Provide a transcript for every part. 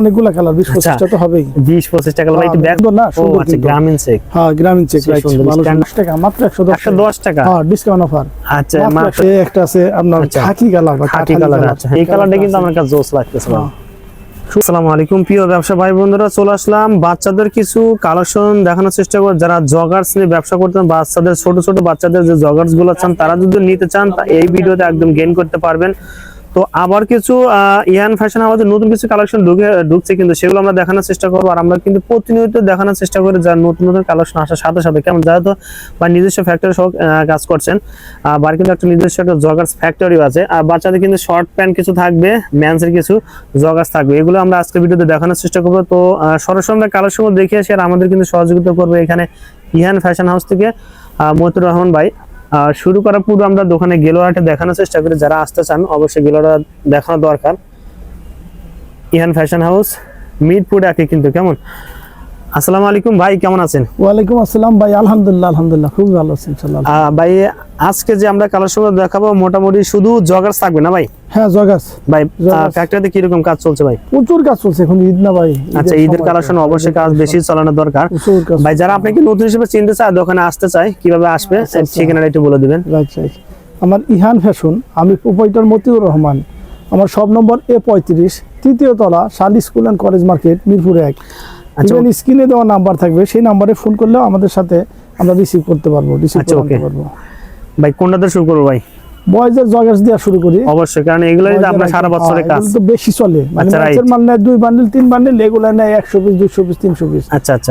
অনেকগুলো কালার আচ্ছা। পঁচিশটা তো হবেই। বিশ পঁচিশ টাকা ভাই একটু হ্যাঁ, ব্যাগ না, সুন্দর আচ্ছা গ্রামীণ চেক হ্যাঁ গ্রামীণ চেক রাইট সুন্দর। ভালো stand- দশ টাকা মাত্র একশো দশ একশো দশ টাকা? হ্যাঁ ডিসকাউন্ট অফার আচ্ছা মাত্র একটা আছে আপনার আচ্ছা। খাকি কালার বা খাকি কালার কালার। আচ্ছা। এই কালারটা কিন্তু আমার কাছে জোস লাগতেছে। হ্যাঁ। আসসালামু আলাইকুম প্রিয় ব্যবসা ভাই বন্ধুরা চলে আসলাম। বাচ্চাদের কিছু কালেকশন দেখানোর চেষ্টা করে যারা জগার্স নিয়ে ব্যবসা করতেন বাচ্চাদের ছোট ছোট বাচ্চাদের যে জগার্সগুলো চান তারা যদি নিতে চান এই ভিডিওতে একদম গেইন করতে পারবেন। তো আবার কিছু ইয়ান ফ্যাশন আমাদের নতুন কিছু কালেকশন ঢুকে ঢুকছে কিন্তু সেগুলো আমরা দেখানোর চেষ্টা করব। আর আমরা কিন্তু প্রতিনিয়ত দেখানোর চেষ্টা করি যার নতুন নতুন কালেকশন আসার সাথে সাথে। কেমন? যেহেতু বা নিজস্ব ফ্যাক্টরি সহ কাজ করছেন আবার কিন্তু একটা নিজস্ব একটা জগার্স ফ্যাক্টরিও আছে। আর বাচ্চাদের কিন্তু শর্ট প্যান্ট কিছু থাকবে ম্যান্সের কিছু জগার্স থাকবে। এগুলো আমরা আজকে ভিডিওতে দেখানোর চেষ্টা করব। তো সরাসরি আমরা কালেকশন দেখে আসি আর আমাদের কিন্তু সহযোগিতা করবে এখানে ইহান ফ্যাশন হাউস থেকে আহ, মতিউর রহমান ভাই। শুরু করার পূর্বে আমরা দোকানে গেলোয়াটা দেখানোর চেষ্টা করি। যারা আসতে চান, অবশ্যই গেলোয়াটা দেখানো দরকার। ইহান ফ্যাশন হাউস মিরপুরে আঁকে কিন্তু কেমন? আসসালামু আলাইকুম ভাই কেমন আছেন? ওয়ালাইকুম আসসালাম ভাই আলহামদুলিল্লাহ আলহামদুলিল্লাহ খুব ভালো আছি ইনশাআল্লাহ। ভাই আজকে যে আমরা কালেকশন দেখাবো মোটামুটি শুধু জগার্স থাকবে না ভাই? হ্যাঁ জগাস ভাই। ফ্যাক্টরিতে কীরকম কাজ চলছে ভাই? প্রচুর কাজ চলছে এখন ঈদ না ভাই আচ্ছা ঈদের। কালেকশন অবশ্যই কাজ বেশি চালানো দরকার। ভাই যারা আপনাকে নতুন হিসেবে চিনতে চায় দোকানে আসতে চায় কীভাবে আসবে আচ্ছা, আচ্ছা। ঠিকানাটা একটু বলে দিবেন। আমার ইহান ফ্যাশন আমি প্রোপাইটার মতিউর রহমান। আমার সব নম্বর এ পঁয়ত্রিশ তৃতীয় তলা শালি school and college market Mirpur এক। ইভেন স্ক্রিনে দেওয়া নাম্বার থাকবে সেই নাম্বারে ফোন করলেও আমাদের সাথে আমরা রিসিভ করতে পারব রিসিভ আচ্ছা, করতে পারব। ভাই কোনটাতে শুরু করব ভাই? বয়েজের জগার্স দেওয়া শুরু করি। অবশ্যই কারণ এগুলোই তো আপনার সারা বছরের হ্যাঁ, কাজ। এগুলো তো বেশি চলে। মানে আচ্ছা, right. মাল নেয় দুই বান্ডেল তিন বান্ডেল এগুলো নেয় একশো পিস দুইশো পিস তিনশো পিস আচ্ছা আচ্ছা।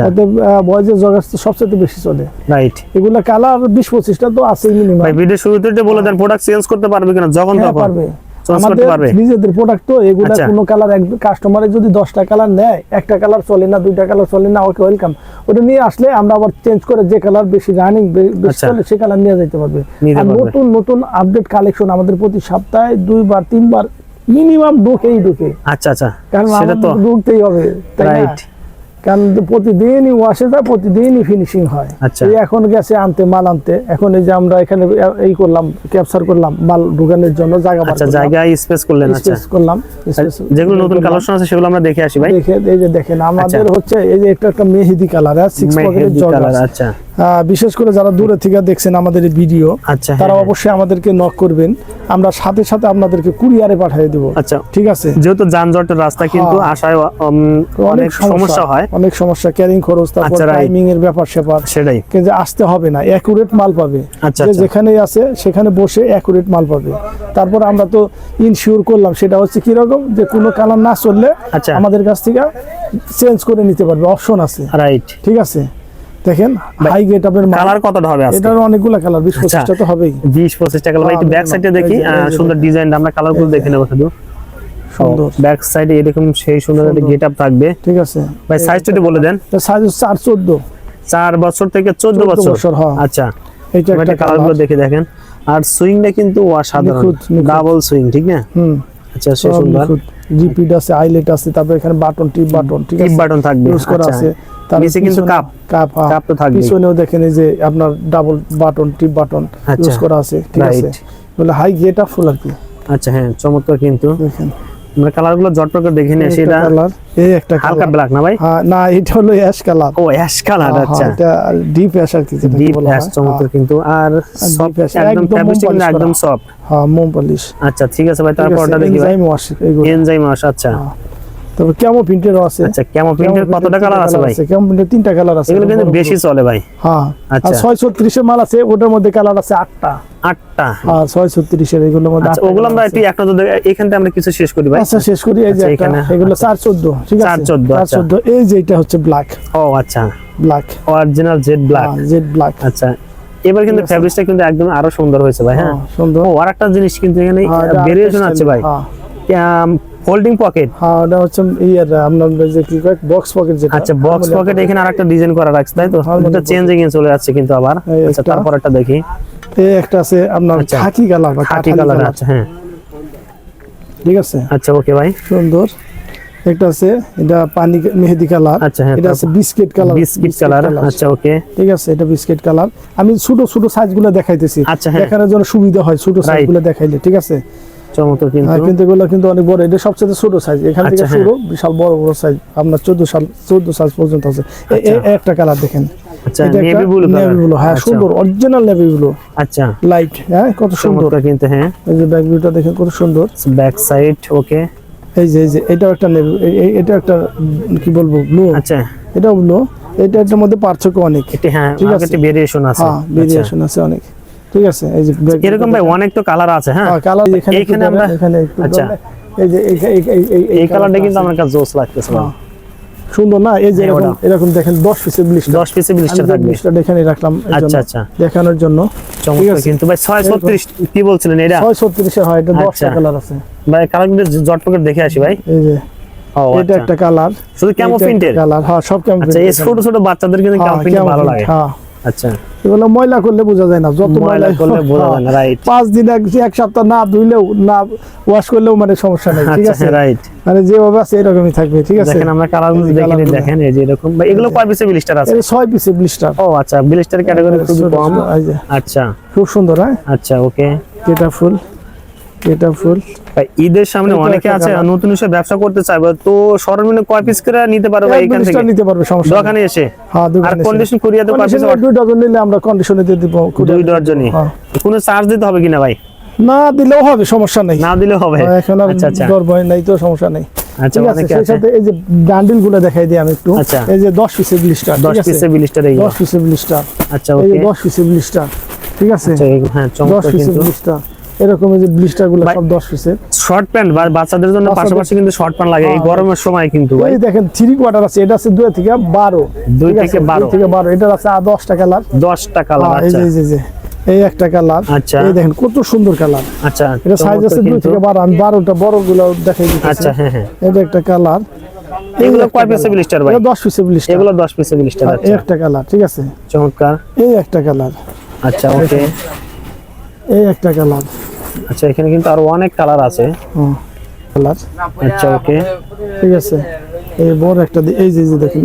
বয়েজের জগার্স তো সবচেয়ে বেশি চলে। রাইট এগুলো কালার বিশ পঁচিশটা তো আছেই মিনিমাম ভাই ভিডিও শুরুতে বলে দেন প্রোডাক্ট চেঞ্জ করতে পারবে কিনা? যখন হ্যাঁ তখন। পারবে। আমাদের নিজেদের প্রোডাক্ট তো এগুলা আচ্ছা। কোনো কালার কাস্টমারে যদি দশটা কালার নেয় একটা কালার চলে না দুইটা কালার চলে না ওকে ওয়েলকাম ওটা নিয়ে আসলে আমরা আবার চেঞ্জ করে যে কালার বেশি রানিং বেশি আচ্ছা। চলে সে কালার নিয়ে যেতে পারবে। আর নতুন নতুন আপডেট কালেকশন আমাদের প্রতি সপ্তাহে দুইবার তিনবার মিনিমাম ঢুকেই ঢুকে। আচ্ছা আচ্ছা। কারণ সেটা তো ঢুকতেই হবে Right. কারণ প্রতিদিনই ওয়াশে যায় প্রতিদিনই ফিনিশিং হয়। আচ্ছা। এখন গেছে আনতে মাল আনতে। এখন এই যে আমরা এখানে এই করলাম ক্যাপচার করলাম মাল ঢুকানোর জন্য জায়গা আচ্ছা। জায়গা স্পেস করলেন আচ্ছা। স্পেস করলাম। যেগুলো নতুন কালেকশন আছে সেগুলো আমরা দেখে আসি ভাই। দেখে এই যে দেখেন আমাদের হচ্ছে এই যে একটা একটা মেহেদি কালার সিক্স পকেটের আচ্ছা। বিশেষ করে যারা দূরে থেকে দেখছেন আমাদের এই ভিডিও আচ্ছা তারা হ্যাঁ, অবশ্যই আমাদেরকে নক করবেন। আমরা সাথে সাথে আপনাদেরকে কুরিয়ারে পাঠিয়ে দেব। আচ্ছা ঠিক আছে? যেহেতু যানজটের রাস্তা কিন্তু হ্যাঁ। আসায় অনেক সমস্যা হয়। অনেক সমস্যা ক্যারিং খরচ তারপর আচ্ছা, টাইমিং এর ব্যাপার স্যাপার। সেটাই। কিন্তু আসতে হবে না অ্যাকুরেট মাল পাবে। আচ্ছা, যে আচ্ছা। যেখানেই আছে সেখানে বসে অ্যাকুরেট মাল পাবে। তারপর আমরা তো ইনশিওর করলাম সেটা হচ্ছে কি রকম যে কোনো কালার না চললে আচ্ছা। আমাদের কাছ থেকে চেঞ্জ করে নিতে পারবে অপশন আছে। রাইট ঠিক আছে? দেখেন হাই গেট আপের কালার কতটা হবে এটার অনেকগুলো কালার বিশ আচ্ছা। পঁচিশটা তো হবেই। বিশ পঁচিশ টাকা ভাই একটু হ্যাঁ, ব্যাক সাইডে দেখি সুন্দর ডিজাইন আমরা কালারগুলো এই যে। দেখে নেব শুধু। সুন্দর। ব্যাক সাইডে এরকম সেই সুন্দর একটা গেট আপ থাকবে। ঠিক আছে। ভাই সাইজটা একটু বলে দেন। সাইজ হচ্ছে চার চোদ্দ। চার বছর থেকে 14 বছর? হ্যাঁ। আচ্ছা এইটা একটা কালারগুলো দেখে দেখেন। আর সুইংটা কিন্তু অসাধারণ। ডাবল সুইং ঠিক না? হুম। আচ্ছা সুন্দর। রিপিট আছে আইলেট আছে তারপর এখানে বাটন টিপ বাটন ঠিক টিপ বাটন থাকবে। ইউজ করা আচ্ছা। আছে। নিচে কিন্তু কাপ। কাপ হ্যাঁ। কাপ তো থাকবেই। পিছনেও দেখেন এই যে আপনার ডাবল বাটন টিপ বাটন। ইউজ করা আছে ঠিক আছে? বলে হাই গেট আপ ফুল আর কি। আচ্ছা হ্যাঁ চমৎকার কিন্তু। দেখেন। আমরা করে দেখে সেটা কালার এই একটা হালকা ব্ল্যাক না ভাই? হ্যাঁ না এটা হলো অ্যাশ কালার ও অ্যাশ কালার আচ্ছা। এটা ডিপ অ্যাশ আর কি ডিপ অ্যাশ চমৎকার কিন্তু। আর সফট ash, একদম ফ্যাব্রিক একদম সফট হ্যাঁ মোম পলিশ আচ্ছা ঠিক আছে ভাই তারপরটা দেখি ভাই। এনজাইম ওয়াশ এনজাইম আস আচ্ছা। হ্যাঁ। তারপর কেমো প্রিন্টেরও আছে? আচ্ছা কেমন প্রিন্টের কতটা কালার আছে ভাই কেমো প্রিন্টের তিনটা কালার আছে? এগুলো কিন্তু। বেশি চলে ভাই। হ্যাঁ আর আচ্ছা। ছত্রিশের মাল আছে ওটার মধ্যে কালার আছে আটটা। আটটা। ছয় ছত্রিশের এগুলোর মধ্যে আচ্ছা ওগুলো আমরা একটু একটা যদি আমরা কিছু শেষ করি ভাই। আচ্ছা শেষ করি এই যে আচ্ছা, এখানে, এগুলো আচ্ছা। চার চোদ্দ ঠিক আছে? চার চোদ্দ, চার আচ্ছা। চোদ্দ এই যে এটা হচ্ছে ব্ল্যাক ও আচ্ছা। Black original jet black jet black আচ্ছা এবার কিন্তু আছে। কিন্তু একদম আরও সুন্দর হয়েছে ভাই হ্যাঁ? সুন্দর। ও আরেকটা জিনিস কিন্তু এখানে হ্যাঁ, ভেরিয়েশন আছে ভাই। ফোল্ডিং পকেট হ্যাঁ ওটা হচ্ছে ইয়ের আপনার যে কি কয় বক্স পকেট যেটা। আচ্ছা বক্স পকেট এখানে আরেকটা ডিজাইন করা রাখছে তাই তো? এটা চেঞ্জ হয়ে চলে যাচ্ছে কিন্তু আবার। আচ্ছা তারপর একটা দেখি। এই একটা আছে আপনার আচ্ছা। Khaki colour khaki colour colour. আচ্ছা হ্যাঁ। ঠিক আছে? আচ্ছা ওকে ভাই সুন্দর। একটা আছে এটা পানি মেহেদি কালার। আচ্ছা, হ্যাঁ, এটা আছে বিস্কিট কালার। বিস্কিট কালার আচ্ছা ওকে ঠিক আছে এটা বিস্কিট কালার। আমি ছোট ছোট সাইজগুলো দেখাইতেছি। আচ্ছা, হ্যাঁ। দেখানোর জন্য সুবিধা হয় ছোট সাইজগুলো দেখাইলে ঠিক আছে? চমৎকার কিন্তু। কিন্তু এগুলো কিন্তু অনেক বড়। এটা সবচেয়ে ছোট সাইজ এখান থেকে। শুরু বিশাল বড় বড় সাইজ আপনার চোদ্দ সাল চোদ্দ সাইজ পর্যন্ত আছে। এ- এ- এ একটা কালার দেখেন। আচ্ছা নেভি ব্লু নেভি ব্লু হ্যাঁ সুন্দর অরিজিনাল নেভি ব্লু আচ্ছা। লাইট হ্যাঁ কত সুন্দর। চমৎকার কিন্তু হ্যাঁ। এই যে ব্যাক ভিউটা দেখেন কত সুন্দর। ব্যাক সাইড ওকে এই যে এই যে এটাও একটা নেভি এটা একটা কি বলব ব্লু আচ্ছা। এটাও ব্লু এটা এটার মধ্যে পার্থক্য অনেক। এটি হ্যাঁ ঠিক আছে। ভেরিয়েশন আছে। হ্যাঁ আচ্ছা। ভেরিয়েশন আছে অনেক। ঠিক আছে এই যে এরকম ভাই অনেক তো কালার আছে হ্যাঁ? হ্যাঁ কালার এখানে একটু আমরা- এখানে একটু আচ্ছা। এই যে এই কালারটা কিন্তু। আমার কাছে জোস লাগতেছে। হ্যাঁ। সুন্দর না? এই যে হ্যাঁ, এরকম এরকম দেখেন 10 পিসের ব্লিস্টার 10 পিসে ব্লিস্টার থাকবে। ব্লিস্টার এখানে রাখলাম আচ্ছা আচ্ছা। দেখানোর জন্য। চমৎকার কিন্তু ভাই 636 কি বলছিলেন এটা? 636 এর হয় এটা 10 আচ্ছা। টা কালার আছে। ভাই কালারগুলো জটপকেট দেখে আসি ভাই। এই যে এটা আচ্ছা। একটা কালার শুধু ক্যামো প্রিন্টের কালার হ্যাঁ সব ক্যামো আচ্ছা এই ছোট ছোট বাচ্চাদের কিন্তু ক্যামো প্রিন্ট ভালো লাগে। হ্যাঁ। আচ্ছা। এগুলো ময়লা করলে বোঝা যায় না যত ময়লা করলে বোঝা যায় না রাইট পাঁচ দিন এক সপ্তাহ না ধুইলেও না ওয়াশ করলেও মানে সমস্যা নেই ঠিক আচ্ছা আছে? রাইট মানে যেভাবে আছে এরকমই থাকবে ঠিক আছে? দেখেন আমরা কালারগুলো এই দেখে নিই, দেখেন এই যে এরকম। এগুলো কয় পিসে ব্লিস্টার আছে? এটা ছয় পিসে ব্লিস্টার ও আচ্ছা ব্লিস্টার ক্যাটাগরি খুব কম। আচ্ছা। খুব সুন্দর হ্যাঁ? আচ্ছা ওকে এটা ফুল এটা ফুল। ঈদের সামনে অনেকে আছে নতুন হিসেবে ব্যবসা করতে চাইবে তো সর্বনিম্ন কয় পিস করে নিতে পারবে ভাই এখান থেকে? নিতে পারবে সমস্যা। দোকানে এসে। হ্যাঁ আর কন্ডিশন কুরিয়ার তো কয় দুই ডজন নিলে আমরা কন্ডিশনে দিয়ে দিব দুই ডজনই? হ্যাঁ। কোনো চার্জ দিতে হবে কিনা ভাই? না দিলেও হবে সমস্যা নেই। না দিলে হবে? হ্যাঁ, এখন আর আচ্ছা আচ্ছা। ডর ভয় নাই তো সমস্যা নেই। আচ্ছা ঠিক আছে অনেকে আছে। সাথে এই যে বান্ডিলগুলো দেখাই দিই আমি একটু। আচ্ছা। এই যে 10 পিসের ব্লিস্টার 10 পিসে ব্লিস্টার এইগুলো 10 পিসের ব্লিস্টার আচ্ছা এই ওকে 10 পিসের ব্লিস্টার ঠিক আছে? আচ্ছা এই- হ্যাঁ 10 পিসের ব্লিস্টার এরকম যে ব্লিস্টারগুলো সব 10 পিসের। শর্ট প্যান্ট বা বাচ্চাদের জন্য পাশাপাশি কিন্তু শর্ট প্যান্ট লাগে। এই হ্যাঁ। গরমের সময় কিন্তু ভাই। এই দেখেন থ্রি কোয়ার্টার আছে এটা আছে 2 থেকে 12 দুই ঠিক থেকে 12 থেকে 12 এটা আছে 10 টা কালার। 10 টা কালার এই আচ্ছা। এই যে- যে এই একটা কালার। আচ্ছা। এই দেখেন কত সুন্দর কালার। আচ্ছা এটা সাইজ আছে 2 থেকে 12 আমি 12টা বড়গুলো দেখাই দিচ্ছি আচ্ছা হ্যাঁ হ্যাঁ। এটা একটা কালার। এগুলো কয় পিসে ব্লিস্টার ভাই? এটা 10 পিসের ব্লিস্টার এগুলো 10 পিসে ব্লিস্টার আচ্ছা। একটা কালার ঠিক আছে? চমৎকার। এই একটা কালার। আচ্ছা ওকে। এই একটা কালার। আচ্ছা এখানে কিন্তু আরও অনেক কালার আছে। কালার। আচ্ছা ওকে। ঠিক আছে। এই বড় একটা এই যে দেখেন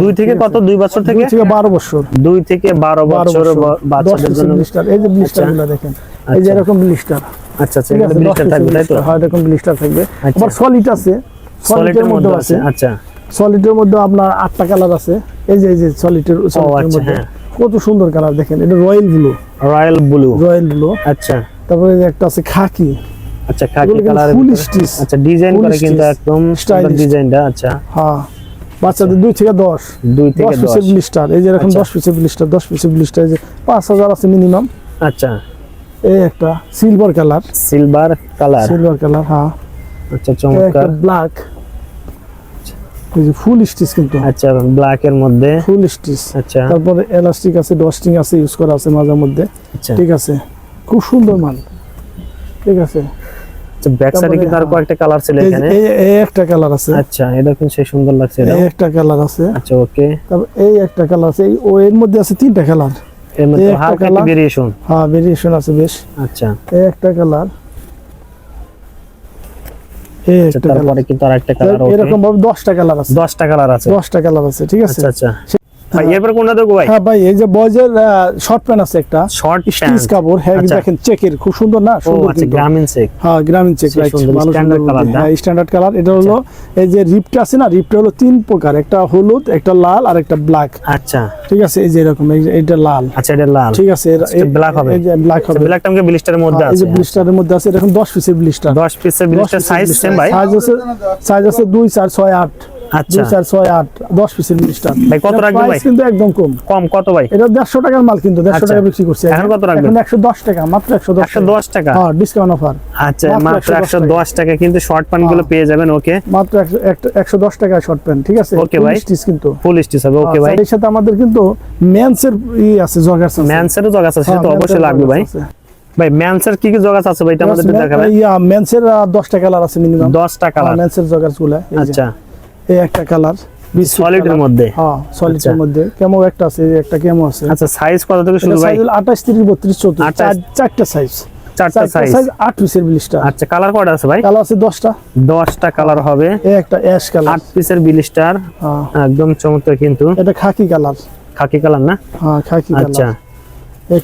দুই থেকে কত? দুই বছর থেকে? থেকে 12 বছর। দুই থেকে বারো বছর বছর। ব- 10 বাচ্চাদের জন্য এই যে গুলো দেখেন এই যে আচ্ছা। এরকম ব্লিস্টার আচ্ছা আচ্ছা এখানে ব্লিস্টার থাকবে তাই তো? হ্যাঁ এরকম ব্লিস্টার থাকবে। আচ্ছা। আবার সলিড আছে। সলিডের মধ্যে আছে। আচ্ছা। সলিডের মধ্যে আপনার আটটা কালার আছে। এই যে এই যে সলিডের সলিডের আচ্ছা, মধ্যে। হ্যাঁ। কত সুন্দর কালার দেখেন এটা royal blue. Royal blue. Royal blue. আচ্ছা। তারপরে একটা আছে খাকি। আচ্ছা খাকি কালার full stitch। আচ্ছা ডিজাইন করে কিন্তু একদম Stylish। ডিজাইনটা আচ্ছা। হ্যাঁ। বাচ্চাদের দুই থেকে দশ। দুই দশ থেকে পিসের ব্লিস্টার এই যে এরকম আচ্ছা। দশ পিসের ব্লিস্টার দশ পিসের ব্লিস্টার এই যে পাঁচ হাজার আছে মিনিমাম আচ্ছা। এই একটা silver colour silver colour silver colour হ্যাঁ। আচ্ছা চমৎকার। ব্ল্যাক এই যে ফুল স্টিচ কিন্তু। আচ্ছা ব্ল্যাক এর মধ্যে। ফুল স্টিচ আচ্ছা। তারপরে এলাস্টিক আছে ডস্টিং আছে ইউজ করা আছে মাঝে মধ্যে। আচ্ছা। ঠিক আছে। খুব সুন্দর মাল। ঠিক আছে। ব্যাক সাইডে কিন্তু আর। কয়েকটা কালার ছিল এখানে। এই- এই একটা কালার আছে। আচ্ছা এটা কিন্তু সেই সুন্দর লাগছে এটা একটা কালার আছে। আচ্ছা ওকে তারপর এই একটা কালার আছে। ও এর মধ্যে আছে তিনটা কালারের মধ্যে হালকা ভেরিয়েশন হ্যাঁ ভেরিয়েশন আছে বেশ। আচ্ছা। এই একটা কালার এই আচ্ছা একটা কালার তারপরে কিন্তু আরেকটা কালার এরকম ভাবে দশটা কালার আছে। 10টা কালার আছে। দশটা কালার আছে ঠিক আছে? আচ্ছা আচ্ছা। ভাই এরপর কোনটা দেখো ভাই? হ্যাঁ ভাই এই যে বয়েজের শর্ট প্যান্ট আছে একটা। শর্ট স্টিচ কাপড় হ্যাঁ আচ্ছা। দেখেন চেকের খুব সুন্দর না? সুন্দর আচ্ছা গ্রামীণ চেক হ্যাঁ গ্রামীণ চেক বুদ্ধি। না? হ্যাঁ স্ট্যান্ডার্ড কালার এটা হলো এই যে রিপটা আছে না? রিপটা হলো তিন প্রকার একটা হলুদ একটা লাল আর একটা ব্ল্যাক আচ্ছা। ঠিক আছে? এই যে এরকম এটা লাল। আচ্ছা এটা লাল। ঠিক আছে আচ্ছা, black হবে। এই যে ব্ল্যাক হবে। ব্ল্যাকটা আমাকে ব্লিস্টারের মধ্যে হ্যাঁ, এই যে ব্লিস্টারের মধ্যে আছে। এরকম 10 পিসের ব্লিস্টার 10 পিসের ব্লিস্টার সাইজ সেম ভাই। সাইজ আছে সাইজ আছে 2 4 6 8 আচ্ছা। 2 4 6 8 10 পিসের ব্লিস্টার ভাই, কত রাখবে ভাই? কিন্তু একদম কম। কম কত ভাই? এটা 150 টাকার মাল কিন্তু 150 আচ্ছা। টাকা বিক্রি করছে। এখন কত রাখবেন? এখন 110 টাকা মাত্র 110 টাকা। 110 টাকা? হ্যাঁ ডিসকাউন্ট অফার আচ্ছা মাত্র মাত্র 110 110 টাকা। কিন্তু শর্ট প্যান্টগুলো। পেয়ে যাবেন ওকে মাত্র 110 টাকা শর্ট প্যান্ট ঠিক আছে? Okay, ভাই। স্টিচ কিন্তু। ফুল স্টিচ হবে ওকে ভাই। আচ্ছা, এর সাথে আমাদের কিন্তু মেন্সের ই আছে জগার্স আছে। ম্যানসেরও জগ আছে সেটা তো হ্যাঁ, অবশ্যই লাগবে ভাই। ভাই ম্যানসের কি কি জগ আছে ভাই এটা আমাদের দেখাবেন। ইয়া মেন্সের 10 টা কালার আছে মিনিমাম 10 টা কালার মেন্সের জগার্সগুলা আচ্ছা। এই একটা কালার সলিডের মধ্যে? হ্যাঁ সলিডের আচ্ছা। মধ্যে। কেমো একটা আছে? একটা কেমো আছে? আচ্ছা সাইজ কত থেকে শুরু এটা ভাই? 28 30 32 34 চারটা সাইজ চারটা চারটা সাইজ সাইজ 8 পিসের ব্লিস্টার আচ্ছা কালার কয়টা আছে ভাই? কালার আছে 10টা 10টা কালার হবে। এই একটা অ্যাশ কালার 8 পিসের ব্লিস্টার হ্যাঁ। একদম চমৎকার কিন্তু। এটা খাকি কালার খাকি কালার না? হ্যাঁ খাকি আচ্ছা।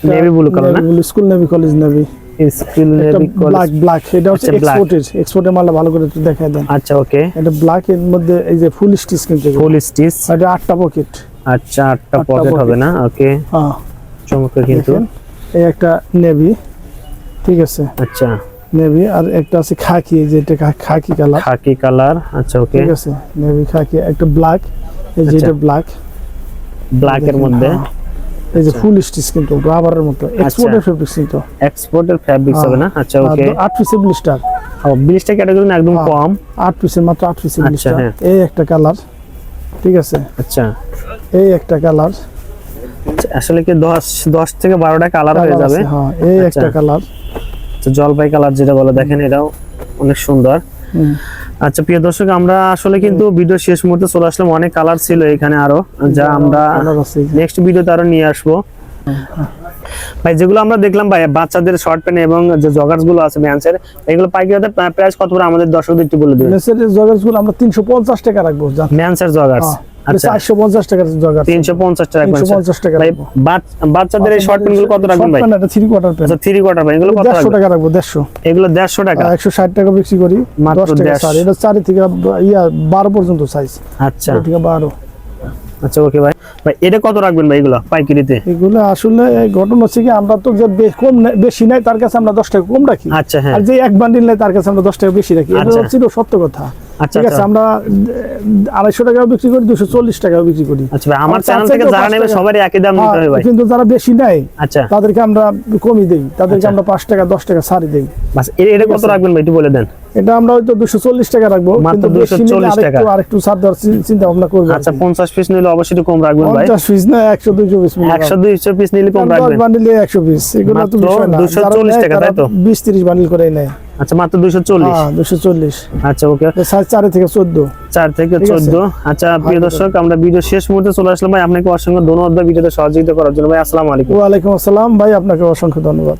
কালার blue color না? School navy college navy skill একটা ব্ল্যাক ব্ল্যাক এটা হচ্ছে এক্সপোর্টের এক্সপোর্টের ভালো করে একটু দেখাই দেন। আচ্ছা ওকে এটা ব্ল্যাক এর মধ্যে এই যে ফুল স্টিচ কিন্তু ফুল স্টিচ এটা আটটা পকেট আচ্ছা আটটা আটটা পকেট হবে না? ওকে হ্যাঁ। চমৎকার কিন্তু। এই একটা নেভি ঠিক আছে? আচ্ছা। নেভি আর একটা আছে খাকি এই যে এটা খা- খাকি কালার খাকি কালার আচ্ছা ওকে ঠিক আছে? নেভি খাকি একটা ব্ল্যাক এই যে আচ্ছা। ব্ল্যাক ব্ল্যাক এর মধ্যে। হ্যাঁ। এই যে ফুল স্টিচ কিন্তু রাবারের মতো। এক্সপোর্টের ফেব্রিক্স কিন্তু। এক্সপোর্টের হ্যাঁ। হবে না? আচ্ছা ওকে আট পিসের ব্লিস্টার বিশটা ক্যাটাগরি না একদম হ্যাঁ। কম? আট পিসের মাত্র আট পিসের আচ্ছা, ব্লিস্টার হ্যাঁ। এই একটা কালার ঠিক আছে? আচ্ছা। এই একটা কালার আসলে কি দশ দশ থেকে বারোটা কালার হয়ে যাবে? হ্যাঁ। এই আচ্ছা। একটা কালার তো জলপাই কালার যেটা বলে দেখেন এটাও অনেক সুন্দর। আচ্ছা প্রিয় দর্শক আমরা আসলে কিন্তু ভিডিও শেষ মুহূর্তে চলে আসলাম। অনেক কালার ছিল এখানে আরও যা আমরা আছে। এই নেক্সট ভিডিওতে আরও নিয়ে আসব। ভাই যেগুলো আমরা দেখলাম ভাই বাচ্চাদের শর্ট প্যান্ট এবং যে জগার্সগুলো আছে ব্যান্সের এগুলো পাইকারিতে প্রাইস কত করে আমাদের দর্শকদের একটু বলে দেবেন? মেসের জগার্সগুলো আমরা তিনশো পঞ্চাশ টাকা রাখব ম্যান্সের জগার্স বাচ্চাদের এই শর্ট প্যান্টগুলো কত রাখবেন ভাই? Three quarter pant three quarter ভাই এগুলো দেড়শো টাকা রাখব দেড়শো। এগুলো দেড়শো টাকা? একশো ষাট টাকা বিক্রি করি মাত্র দশ টাকা 150 সার এটা চারি থেকে ইয়া বারো পর্যন্ত সাইজ আচ্ছা। বারো। আচ্ছা ওকে ভাই। ভাই এটা কত রাখবেন ভাই এগুলো পাইকারিতে? এগুলো আসলে ঘটনা হচ্ছে কি আমরা তো যে কম বেশি নাই তার কাছে আমরা দশ টাকা কম রাখি। আচ্ছা হ্যাঁ। আর যে এক বান্ডিল নেই তার কাছে আমরা দশ টাকা বেশি রাখি। এটা আচ্ছা। সত্য কথা। ঠিক আছে আচ্ছা। আমরা আড়াইশো টাকাও বিক্রি করি দুশো চল্লিশ টাকাও বিক্রি করি। আচ্ছা আমার চ্যানেল থেকে যারা নেবে সবারই একই দাম নিতে হবে হ্যাঁ, ভাই। কিন্তু যারা বেশি নেয় আচ্ছা। তাদেরকে আমরা কমই দেই। তাদেরকে আচ্ছা। আমরা পাঁচ টাকা দশ টাকা ছাড়ি দেই। বাস এটা কত রাখবেন ভাই একটু বলে দেন। এটা আমরা হয়তো দুশো চল্লিশ টাকা রাখব কিন্তু টাকা। আরেকটু ছাড় দেওয়ার চিন্তা ভাবনা করব আচ্ছা পঞ্চাশ পিস নিলে অবশ্যই একটু কম রাখবেন ভাই। পঞ্চাশ পিস না একশো দুইশো পিস একশো দুইশো পিস নিলে কম রাখবেন। বান্ডিলে একশো পিস এগুলো তো বিষয় না। 240 টাকা, তাই তো? বিশ তিরিশ বান্ডিল করে নেয়। আচ্ছা মাত্র দুইশো চল্লিশ? হ্যাঁ দুশো চল্লিশ। আচ্ছা ওকে। সাইজ 4 থেকে চোদ্দ। চার থেকে ঠিক আছে। চোদ্দ। আচ্ছা প্রিয় দর্শক আমরা ভিডিও শেষ মুহূর্তে চলে আসলাম। ভাই আপনাকে অসংখ্য ধন্যবাদ ভিডিওতে সহযোগিতা করার জন্য। ভাই আসসালামু আলাইকুম। ওয়ালাইকুম আসসালাম। ভাই আপনাকে অসংখ্য ধন্যবাদ।